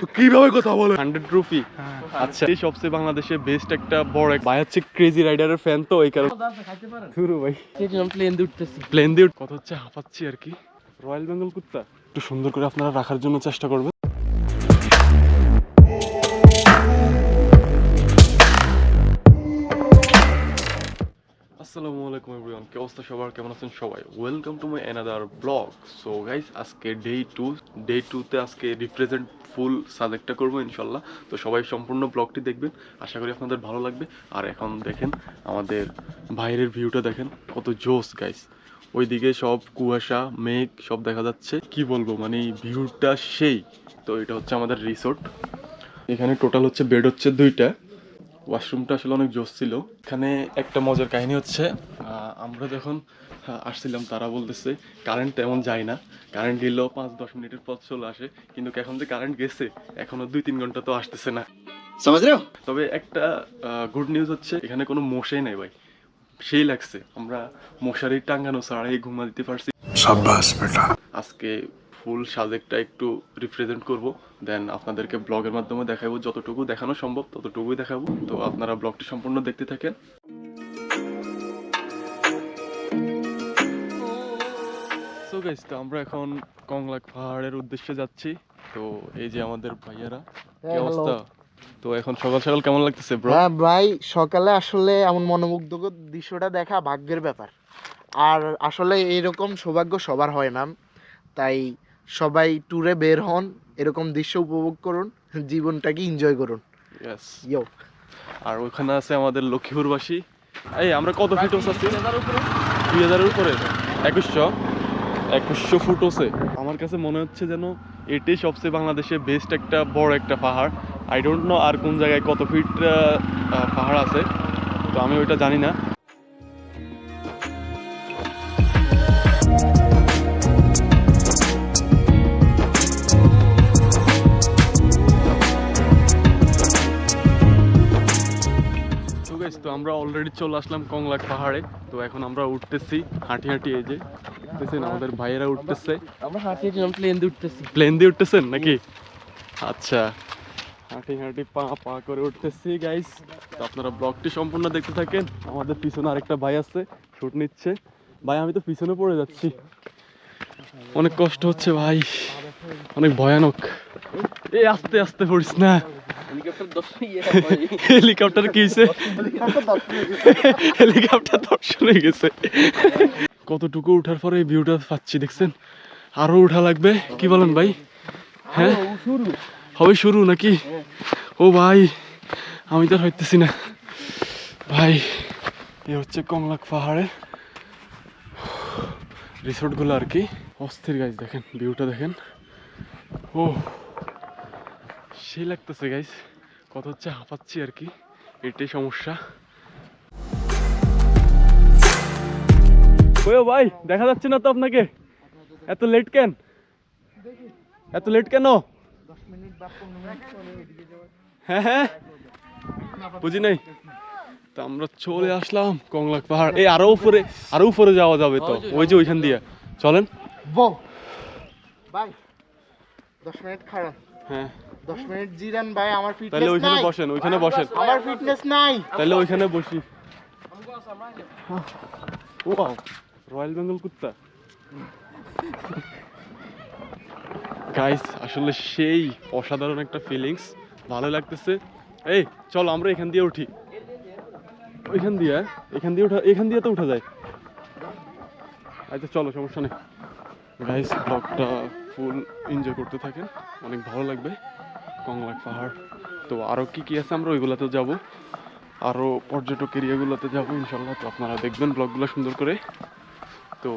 তো কীভাবে কথা বলে? Hundred rupee. আচ্ছা এই সবচেয়ে বাংলাদেশে বেস্ট একটা বড় এক ভাই হচ্ছে ক্রেজি রাইডারের ফ্যান তো এই কারণে শুরু ভাই। প্লেন দিয়ে উঠতেছি। প্লেন দিয়ে কত হচ্ছে হাঁপাচ্ছি আর কি। রয়্যাল বেঙ্গল কুত্তা। একটু সুন্দর করে আপনারা রাখার জন্য চেষ্টা করবেন। আসসালামু আলাইকুম এভরিওয়ান কি অবস্থা সবার? কেমন আছেন সবাই? Welcome to my another blog so guys আজকে ডে টু ডে টুতে আজকে রিপ্রেজেন্ট ফুল সাজেক্টটা করব ইনশাল্লাহ। তো সবাই সম্পূর্ণ ব্লগটি দেখবেন, আশা করি আপনাদের ভালো লাগবে। আর এখন দেখেন, আমাদের বাইরের ভিউটা দেখেন, কত জোস গাইস ওইদিকে সব কুয়াশা, মেঘ, সব দেখা যাচ্ছে। কি বলব মানে ভিউটা সেই। তো এটা হচ্ছে আমাদের রিসোর্ট এখানে টোটাল হচ্ছে বেড হচ্ছে দুইটা। ওয়াশরুমটা আসলে অনেক জোস ছিল। এখানে একটা মজার কাহিনী হচ্ছে আমরা যখন আসছিলাম তারা বলতেছে কারেন্ট তেমন যায় না। কারেন্ট গেলেও পাঁচ দশ মিনিটের পর চলে আসে। কিন্তু এখন যে কারেন্ট গেছে এখনও দুই তিন ঘণ্টা তো আসতেছে না। তবে একটা গুড নিউজ হচ্ছে এখানে কোনো মশাই নাই ভাই। সেই লাগছে। আমরা মশারি টাঙ্গানো ছাড়াই ঘুমা দিতে পারছি আজকে ফুল সাজেকটা একটু রিপ্রেজেন্ট করব। দেন আপনাদেরকে ব্লগের মাধ্যমে দেখাবো। যতটুকু দেখানো সম্ভব ততটুকুই দেখাবো। তো আপনারা ব্লগটি সম্পূর্ণ দেখতে থাকেন। সো গাইস তো আমরা এখন কংলাক পাহাড়ের উদ্দেশ্যে যাচ্ছি। তো এই যে আমাদের ভাইয়ারা কি হ্যাঁ, অবস্থা? তো এখন সকাল সকাল কেমন লাগতেছে ব্রো হ্যাঁ ভাই সকালে আসলে এমন মনোমুগ্ধকর দৃশ্যটা দেখা ভাগ্যের ব্যাপার। আর আসলে এরকম সৌভাগ্য সবার হয় না। তাই সবাই ট্যুরে বের হন এরকম দৃশ্য উপভোগ করুন জীবনটাকে এনজয় করুন। ইয়ো আর ওখানে আছে আমাদের লক্ষ্মীপুরবাসী। এই আমরা কত ফিট আছি? দুই হাজারের উপরে। একুশশো। একুশশো ফুট আছে আমার কাছে মনে হচ্ছে যেন এটাই সবচেয়ে বাংলাদেশে বেস্ট একটা বড় একটা পাহাড়। আই ডোন্ট নো আর কোন জায়গায় কত ফিট পাহাড় আছে। তো আমি ওইটা জানি না। Guys, তো আমরা অলরেডি চলে আসলাম কংলাক পাহাড়ে। তো এখন আমরা উঠতেছি হাঁটি হাঁটি এই যে দেখতেছেন আমাদের ভাইয়েরা উঠতেছে। আমরা হাঁটিয়েছিলাম প্লেন দিয়ে উঠতেছি। প্লেন দিয়ে উঠতেছেন নাকি? আচ্ছা হাঁটি হাঁটি পা পা করে উঠতেছি গাইস তো আপনারা ব্লগটি সম্পূর্ণ দেখতে থাকেন। আমাদের পিছনে আরেকটা ভাই আছে শুট নিচ্ছে। ভাই আমি তো পিছনে পড়ে যাচ্ছি। অনেক কষ্ট হচ্ছে ভাই। অনেক ভয়ানক। এই আস্তে আস্তে পড়িস না। হেলিকপ্টার কি হয়েছে হেলিকপ্টার দর্শন হয়ে গেছে। কতটুকু উঠার পরে ভিউটা পাচ্ছি দেখছেন? আরও উঠা লাগবে কি বলেন ভাই? হ্যাঁ? হবে শুরু নাকি? ও ভাই আমি তো হইতেছি না। ভাই এ হচ্ছে কংলাক পাহাড়ে। রিসোর্টগুলো আর কি। অস্থির গাইজ দেখেন ভিউটা দেখেন। ও সেই লাগতেছে গাইস কত হচ্ছে হাঁপাচ্ছি আর কি। এটাই সমস্যা। ওই ভাই, দেখা যাচ্ছে না তো আপনাকে? এত লেট কেন? এত লেট কেন? হ্যাঁ হ্যাঁ। বুঝি নাই? তো আমরা চলে আসলাম কংলাক পাহাড়। এই আরও উপরে আরও উপরে যাওয়া যাবে তো। ওই যে ওইখান দিয়ে। চলেন। বো ভাই, দশ মিনিট খারাপ হ্যাঁ। দশ মিনিট জিরান ভাই আমার তাহলে ওইখানে বসেন ওইখানে বসেন। আমার ফিটনেস নাই। তাহলে ওইখানে বসি। ও রয়্যাল বেঙ্গল কুত্তা। গাইস আসলে সেই অসাধারণ একটা ফিলিংস ভালো লাগতেছে। এই চল আমরা এখান দিয়ে উঠি। ওইখান দিয়ে হ্যাঁ? এখান দিয়ে উঠা এখান দিয়ে তো উঠা যায়। আচ্ছা চলো সমস্যা নেই। গাইস ব্লগটা ফুল এনজয় করতে থাকেন। অনেক ভালো লাগবে। কংলাক পাহাড়। তো আরও কি কি আছে আমরা ওইগুলাতে যাব। আরও পর্যটক এরিয়াগুলোতে যাব ইনশাল্লাহ তো আপনারা দেখবেন ব্লগগুলো সুন্দর করে। তো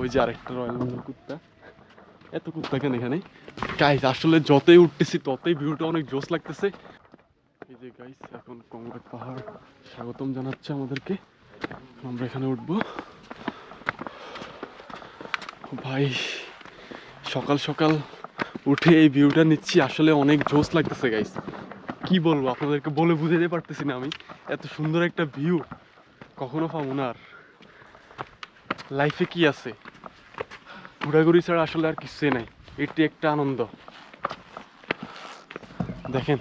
ওই যে আরেকটা রয়্যাল বেঙ্গল কুত্তা। এত কুত্তা কেন এখানে? গাইস আসলে যতই উঠতেছি, ততই ভিউটা অনেক জোস লাগতেছে। এই যে গাইস এখন কংলাক পাহাড়। স্বাগতম জানাচ্ছে আমাদেরকে। আমরা এখানে উঠবো। ভাই, সকাল সকাল উঠে এই ভিউটা নিচ্ছি। আসলে অনেক জোস লাগতেছে গাইস কি বলব, আপনাদেরকে বলে বুঝাতে পারতেছি না আমি। এত সুন্দর একটা ভিউ কখনো পাবো না আর। লাইফে কি আছে? ঘোরাঘুরি ছাড়া আসলে আর কিছুই নাই। এটি একটা আনন্দ। দেখেন,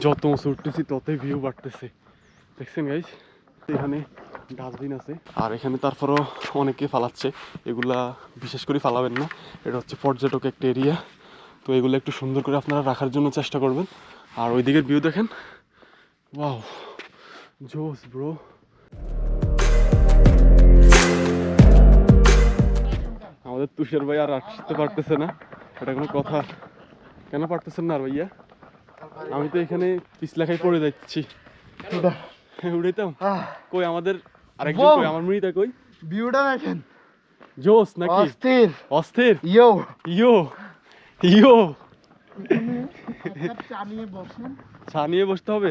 যত উঁচু উঠতেছি, ততই ভিউ বাড়তেছে। দেখছেন গাইজ এখানে ডাস্টবিন আছে। আর এখানে তারপরও অনেকে ফালাচ্ছে। এগুলা বিশেষ করে ফালাবেন না। এটা হচ্ছে পর্যটক একটা এরিয়া তো এগুলো একটু সুন্দর করে আপনারা রাখার জন্য চেষ্টা করবেন। আর ওই দিকের ভিউ দেখেন। ওয়াও জোস ব্রো আমাদের তুষার ভাই আর আসতে পারতেছে না। এটা কোনো কথা। কেন পারতেছেন না আর ভাইয়া? আমি তো এখানে পিছলা খাই পড়ে যাচ্ছি। উড়াইতাম। কই আমাদের আরেকজন কই? আমার মৃতা কই? ভিউটা দেখেন। জোস নাকি? অস্থির। অস্থির? ইয়ো। ইয়ো। ইয়ো। চা নিয়ে বসেন চা নিয়ে বসতে হবে?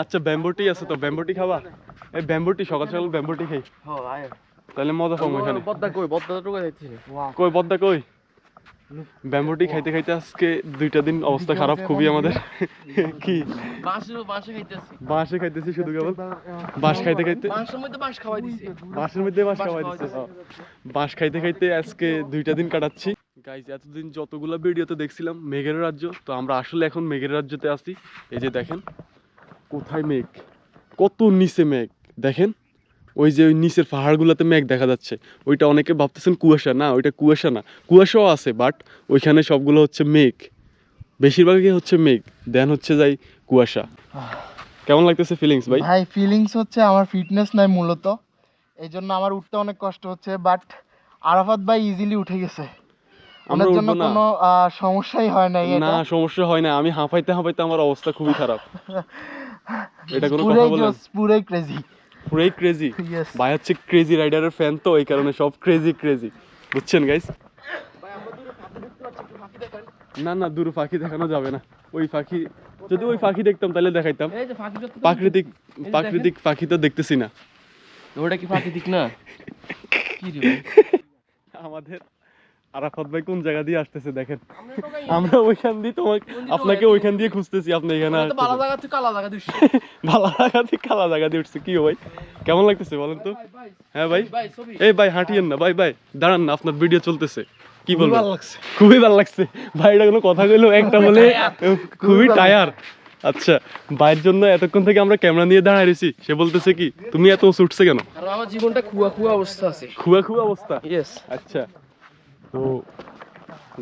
আচ্ছা ব্যাম্বুটি আছে তো ব্যাম্বুটি খাবা? এই ব্যাম্বুটি সকাল সকাল ব্যাম্বুটি খাই। তাহলে মজা পাবো এখানে। কই বদ্দা কই? ব্যাম্বুটি খাইতে খাইতে আজকে দুইটা দিন অবস্থা খারাপ, খুবই আমাদের। কি? বাঁশে খাইতেছি শুধু কেবল। বাঁশ খাইতে খাইতে বাঁশের মধ্যে বাঁশ খাওয়াই দিচ্ছে। বাঁশ খাইতে খাইতে আজকে দুইটা দিন কাটাচ্ছি। গাইজ এতদিন যতগুলো ভিডিওতে দেখছিলাম মেঘের রাজ্য, তো আমরা আসলে এখন মেঘের রাজ্যতে আছি। এই যে দেখেন, কোথায় মেঘ? কত নিচে মেঘ? দেখেন, ওই যে ওই নিচের পাহাড়গুলোতে মেঘ দেখা যাচ্ছে। ওইটা অনেকে ভাবতেছেন কুয়াশা। না, ওইটা কুয়াশা না। কুয়াশাও আছে বাট ওইখানে সবগুলো হচ্ছে মেঘ। বেশিরভাগই হচ্ছে মেঘ। দেন হচ্ছে যাই কুয়াশা। কেমন লাগতেছে ফিলিংস ভাই? ভাই ফিলিংস হচ্ছে আমার ফিটনেস নাই মূলত। এই জন্য আমার উঠতে অনেক কষ্ট হচ্ছে বাট আরাফাত ভাই ইজিলি উঠে গেছে। আমরা ওনার জন্য না। কোনো সমস্যাই হয় নাই না এটা সমস্যা হয় না আমি হাঁপাইতে হাঁপাইতে আমার অবস্থা খুবই খারাপ। এটা কোনো কথা বলেন। পুরাই ক্রেজি পুরাই ক্রেজি ভাই হচ্ছে ক্রেজি রাইডারের ফ্যান তো এই কারণে সব ক্রেজি ক্রেজি বুঝছেন গাইস না না দূর পাখি দেখানো যাবে না। ওই পাখি যদি ওই পাখি দেখতাম তাহলে দেখাইতাম। প্রাকৃতিক প্রাকৃতিক পাখি তো দেখতেছি না। ওটা কি প্রাকৃতিক না? কি রে ভাই? আমাদের আরাফাত ভাই কোন জায়গা দিয়ে আসতেছে দেখেন? আমরা ওইখান দিয়ে তোমাকে আপনাকে ওইখান দিয়ে খুঁজতেছি আপনি এখানে। জায়গা থেকে কালা জায়গা ভালো জায়গা থেকে কালা জায়গা দিয়ে উঠছে কি ভাই? কেমন লাগতেছে বলেন তো? হ্যাঁ ভাই। ভাই এই ভাই হাঁটিয়েন না ভাই ভাই। দাঁড়ান না আপনার ভিডিও চলতেছে। কি বলব খুবই ভালো লাগছে। ভাই এটা কোনো কথা কইলো? একটা বলে খুবই টায়ার আচ্ছা ভাইয়ের জন্য এতক্ষণ থেকে আমরা ক্যামেরা নিয়ে দাঁড়ায় রয়েছি। সে বলতেছে কি তুমি এত উঠছে কেন? আর আমার জীবনটা খুয়া খুয়া অবস্থা আছে। খুয়া খুয়া অবস্থা? ইয়েস আচ্ছা। তো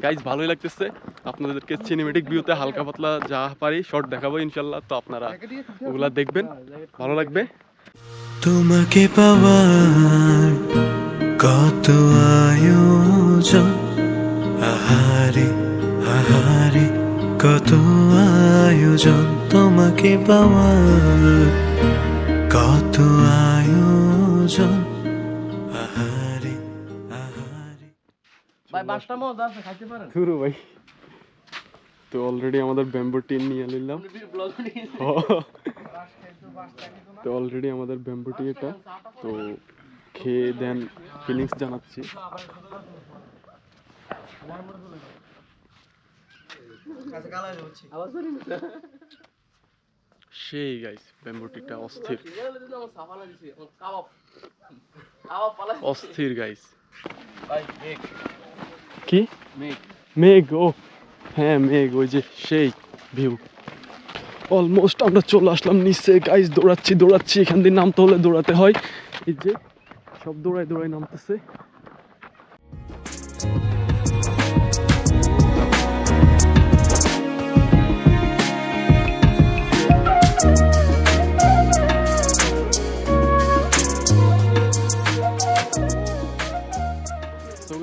গাইজ ভালোই লাগতেছে। আপনাদেরকে সিনেমেটিক ভিউতে হালকা পাতলা যা পারি শর্ট দেখাবো ইনশাল্লাহ। তো আপনারা ওগুলা দেখবেন। ভালো লাগবে? তোমাকে পাওয়ার কত আয়োজন? আহারে আহারে, কত আয়োজন তোমাকে পাওয়ার কত আয়োজন? ভাই বাসটা মজা আছে খাইতে পারেন। শুরু ভাই। তো অলরেডি আমাদের ব্যাম্বো টিন নিয়ে নিলাম। তো অলরেডি আমাদের ব্যাম্বো টি এটা। তো খেয়ে দেন ফিলিংস জানাচ্ছি। সেই গাইস ব্যাম্বো টিটা অস্থির। অস্থির। গাইস কি? মেঘ। ও। হ্যাঁ মেঘ ওই যে সেই ভিউ অলমোস্ট আমরা চলে আসলাম নিচে। গাইজ দৌড়াচ্ছি দৌড়াচ্ছি। এখান দিয়ে নামতে হলে দৌড়াতে হয়। এই যে সব দৌড়াই দৌড়ায় নামতেছে।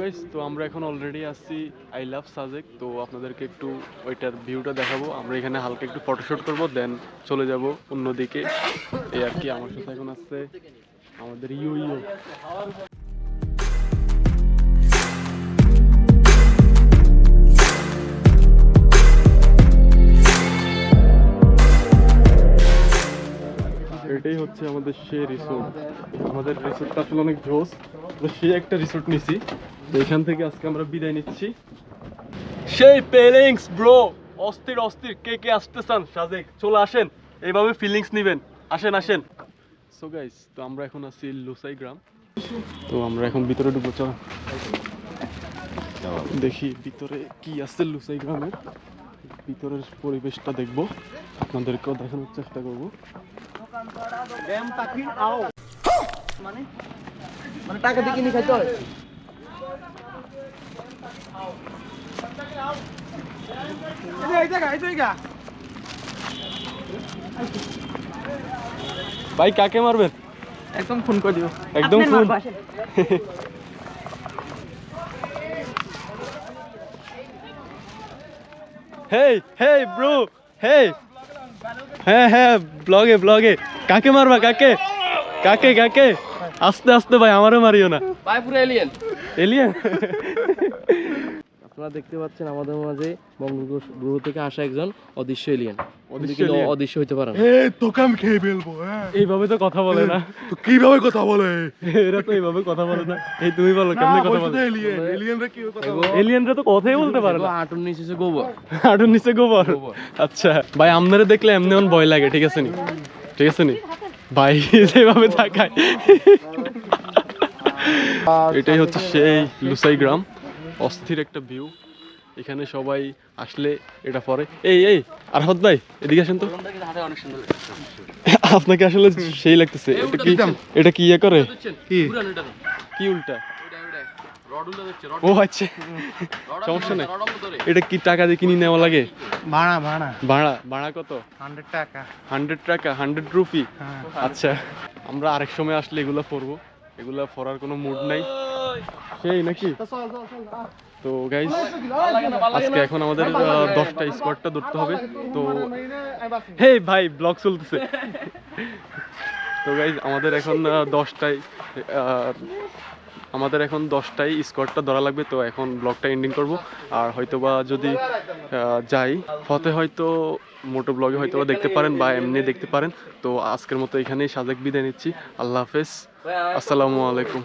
গাইস তো আমরা এখন অলরেডি আসছি আই লাভ সাজেক তো আপনাদেরকে একটু ওইটার ভিউটা দেখাবো। আমরা এখানে হালকা একটু ফটোশুট করব দেন চলে যাব অন্যদিকে। এই আর কি আমার সাথে এখন আসছে আমাদের ইউ ইউ এটাই হচ্ছে আমাদের সে রিসোর্ট আমাদের রিসোর্টটা আসলে অনেক জোস, তো সে একটা রিসোর্ট নিছি। এখান থেকে আজকে আমরা বিদায় নিচ্ছি। সেই পেলিংস ব্রো অস্থির অস্থির। কে কে আসতে চান? সাজেক, চলে আসেন। এইভাবে ফিলিংস নেবেন। আসেন আসেন। সো গাইস তো আমরা এখন আছি লুসাই গ্রাম। তো আমরা এখন ভিতরে ঢুকবো, চল। দেখি ভিতরে কি আছে লুসাই গ্রামের। ভিতরের পরিবেশটা দেখব। আপনাদেরকেও দেখানোর চেষ্টা করব। মানে টাকা দিয়ে কিনে খাইতে হয়। ভাই কাকে মারবেন একদম ফোন করে দিও একদম ফুল হেই হেই ব্রো হেই। হ্যাঁ হ্যাঁ ব্লগে ব্লগে কাকে মারবা কাকে? কাকে কাকে? আস্তে আস্তে ভাই আমারও মারিও না। ভাই পুরো এলিয়েন এলিয়েন আপনারা দেখতে পাচ্ছেন আমাদের মাঝে মঙ্গল গ্রহ- থেকে আসা একজন অদৃশ্য এলিয়েন অদৃশ্য অদৃশ্য হইতে পারে না তোকে আমি খেয়ে ফেলব হ্যাঁ? এইভাবে তো কথা বলে না। তো কীভাবে কথা বলে? এরা তো এইভাবে কথা বলে না। এই তুমি বলো কেমনে কথা বলে? এলিয়েন এলিয়েনরা কি কথা বলে? এলিয়েনরা তো কথাই বলতে পারে না। আটন নিচে গোবর। হাঁটুর নিচে গোবর। আচ্ছা ভাই আপনারা দেখলে এমনি এমন ভয় লাগে ঠিক আছে নি? ঠিক আছে নি? ভাই যেভাবে তাকায় এটাই হচ্ছে সেই লুসাই গ্রাম। অস্থির একটা ভিউ এখানে সবাই আসলে এটা পরে। এই এই আরহাত ভাই এদিকে আসেন তো। আপনাকে আসলে সেই লাগতেছে। এটা কি এটা কি ইয়ে করে? কি? কি উল্টা? ও আচ্ছা। সমস্যা নাই। এটা কি টাকা দিয়ে কিনে নেওয়া লাগে? ভাড়া ভাড়া। ভাড়া ভাড়া কত? হান্ড্রেড টাকা। হান্ড্রেড টাকা হান্ড্রেড রুপি? হ্যাঁ। আচ্ছা। আমরা আরেক সময় আসলে এগুলো পরবো। এগুলো পরার কোনো মুড নাই। সেই নাকি? তো গাইজ আজকে এখন আমাদের দশটা স্কোয়াডটা ধরতে হবে। তো হে ভাই ব্লগ চলতেছে। তো গাইজ আমাদের এখন দশটায় আমাদের এখন দশটায় স্কোয়াডটা ধরা লাগবে। তো এখন ব্লগটা এন্ডিং করব। আর হয়তোবা যদি যাই, ফতে হয়তো, মোটো ব্লগে হয়তোবা দেখতে পারেন বা এমনি দেখতে পারেন। তো আজকের মতো এখানেই সাজেক বিদায় নিচ্ছি। আল্লাহ হাফেজ। আসসালামু আলাইকুম।